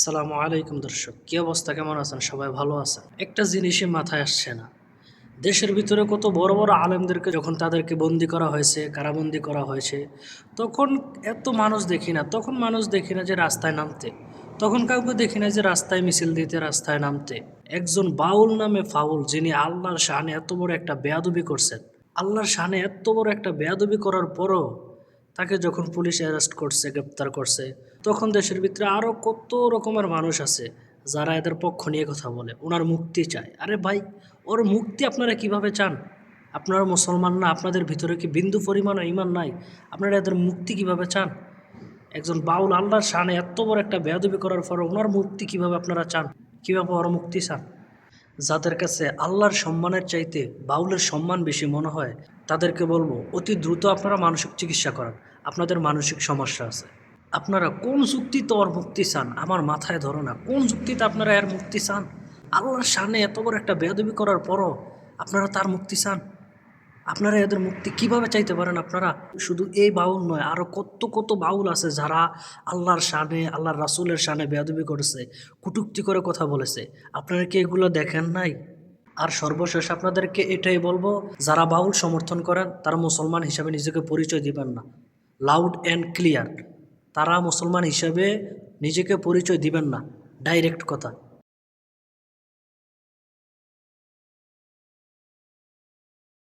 সালামু আলাইকুম দর্শক, কি অবস্থা? কেমন আছেন? সবাই ভালো আছেন? একটা জিনিসই মাথায় আসছে না। দেশের ভিতরে কত বড় বড় আলেমদেরকে যখন তাদেরকে বন্দি করা হয়েছে, কারাবন্দি করা হয়েছে, তখন এত মানুষ দেখি না, তখন মানুষ দেখি না যে রাস্তায় নামতে। তখন কাউকে দেখি না যে রাস্তায় মিছিল দিতে, রাস্তায় নামতে। একজন বাউল নামে ফাউল, যিনি আল্লাহর শানে এত বড় একটা বেয়াদবি করছেন। আল্লাহর শানে এত বড় একটা বেয়াদবি করার পরও তাকে যখন পুলিশ অ্যারেস্ট করছে, গ্রেপ্তার করছে তখন দেশের ভিতরে আরও কত রকমের মানুষ আছে যারা এদের পক্ষ নিয়ে কথা বলে ওনার মুক্তি চায়। আরে ভাই, ওর মুক্তি আপনারা কীভাবে চান? আপনারা মুসলমান না, আপনাদের ভিতরে কি বিন্দু পরিমাণ ইমান নাই? আপনারা এদের মুক্তি কীভাবে চান? একজন বাউল আল্লাহর শানে এত বড় একটা বেয়াদবি করার পর ওনার মুক্তি কীভাবে আপনারা চান? কীভাবে ওর মুক্তি চান? যাদের কাছে আল্লাহর সম্মানের চাইতে বাউলের সম্মান বেশি মনে হয়, তাদেরকে বলব, অতি দ্রুত আপনারা মানসিক চিকিৎসা করান। আপনাদের মানসিক সমস্যা আছে। আপনারা কোন যুক্তিতে ওর মুক্তি চান? আমার মাথায় ধরো না। কোন যুক্তিতে আপনারা এর মুক্তি চান? আল্লাহর সামনে এত বড় একটা বেয়াদবি করার পরও আপনারা তার মুক্তি চান? আপনারা এদের মুক্তি কীভাবে চাইতে পারেন আপনারা? শুধু এই বাউল নয় আরও কত কত বাউল আছে যারা আল্লাহর শানে, আল্লাহর রাসুলের শানে বেয়াদবি করেছে, কুটুক্তি করে কথা বলেছে। আপনারা কি এগুলো দেখেন নাই? আর সর্বশেষ আপনাদেরকে এটাই বলব, যারা বাউল সমর্থন করেন, তারা মুসলমান হিসাবে নিজেকে পরিচয় দিবেন না। লাউড অ্যান্ড ক্লিয়ার তারা মুসলমান হিসাবে নিজেকে পরিচয় দিবেন না। ডাইরেক্ট কথা।